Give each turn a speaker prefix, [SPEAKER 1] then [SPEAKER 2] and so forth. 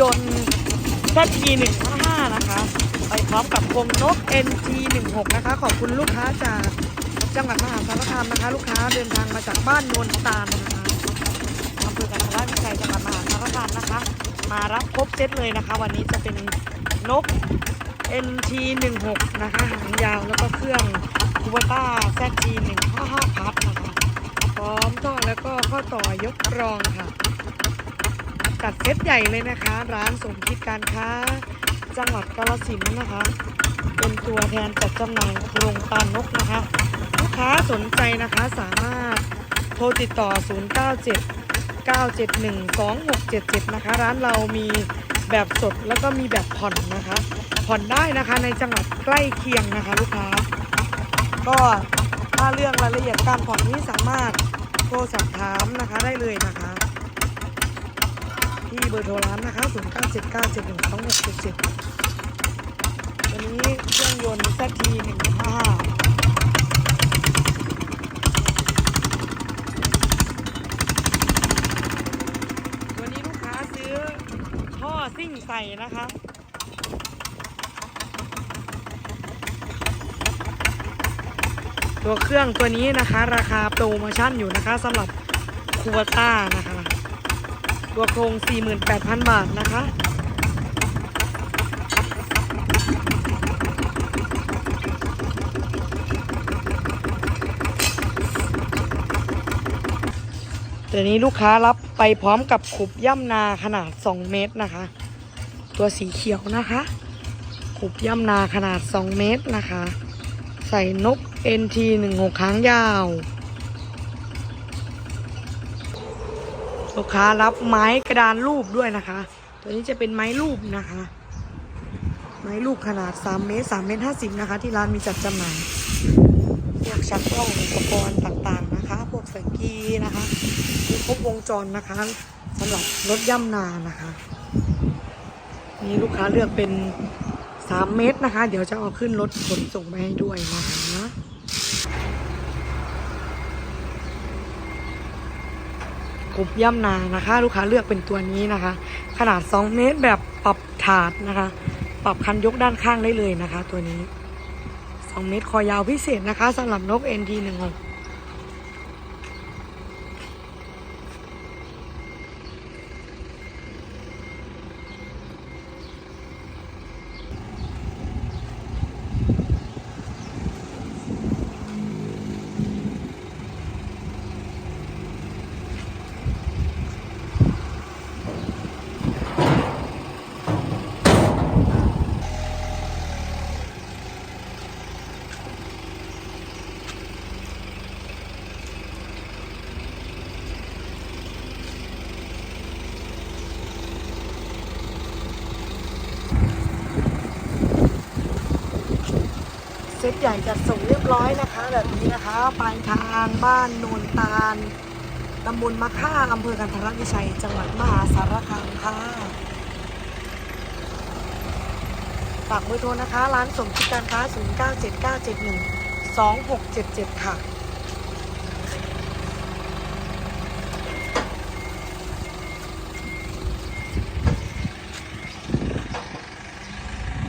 [SPEAKER 1] ยนต์ ZT155 นะคะ ไปพร้อมกับวงนก NT16 นะคะ ขอบคุณลูกค้าจากจังหวัดมหาสารคามนะคะ ลูกค้าเดินทางมาจากบ้านโนนตาลนะคะอำเภอกันทรวิชัยจังหวัดมหาสารคามนะคะ มารับครบเซตเลยนะคะ วันนี้จะเป็นนก NT16 นะคะหางยาวแล้วก็เครื่องคูเบต้า ZT155 พัดนะคะพร้อมท่อแล้วก็ข้อต่อยกรองค่ะ จัดเซตใหญ่เลยนะคะ ร้านสมคิดการค้า จังหวัดกาฬสินธุ์นะคะ เป็นตัวแทนจัดจำหน่ายโครงตานกนะคะ ลูกค้าสนใจนะคะสามารถโทรติดต่อ 097 971 2677 นะคะ ร้านเรามีแบบสดแล้วก็มีแบบผ่อนนะคะ ผ่อนได้นะคะในจังหวัดใกล้เคียงนะคะ ลูกค้า ก็ถ้าเรื่องรายละเอียดการผ่อนนี้สามารถโทรสอบถามนะคะได้เลยนะคะ ที่เบอร์โทรร้านนะคะ0 9 7 9 7 1 2 6 7 7วันนี้เครื่องยนต์ ZT 155วันนี้ลูกค้าซื้อท่อซิ่งใส่นะคะตัวเครื่องตัวนี้นะคะ ราคาโปรโมชั่นอยู่นะคะสำหรับคูวต้านะคะ ตัวโครง 48,000 บาทนะคะตัวนี้ลูกค้ารับไปพร้อมกับขุบย่ำนาขนาด 2 เมตรนะคะ ตัวสีเขียวนะคะ ขุบย่ำนาขนาด 2 เมตรนะคะ ใส่นก NT 16ค้างยาว ลูกค้ารับไม้กระดานรูปด้วยนะคะ ตัวนี้จะเป็นไม้รูปนะคะ ไม้รูปขนาด3เมตร3เมตร50นะคะ ที่ร้านมีจัดจำหน่ายพวกชักกล้องอุปกรณ์ต่างๆนะคะ พวกสังกีนะคะมีครบวงจรนะคะสำหรับรถย่ำนานะคะนี่ลูกค้าเลือกเป็น 3 เมตรนะคะ เดี๋ยวจะเอาขึ้นรถขนส่งไปให้ด้วยนะคะ กบย่ำนานะคะ ลูกค้าเลือกเป็นตัวนี้นะคะ ขนาด 2 เมตรแบบปรับถาดนะคะ ปรับคันยกด้านข้างได้เลยนะคะ ตัวนี้ 2 เมตรคอยาวพิเศษนะคะสำหรับนก NT16 ซตใหญ่จัดส่งเรียบร้อยนะคะ แบบนี้นะคะปลายทางบ้านโนนตาลตำบลมะค่าอำเภอกันทรวิชัย จังหวัดมหาสารคามค่ะฝากเบอร์โทรนะคะ ร้านสมคิดการค้า 0979712677 ค่ะ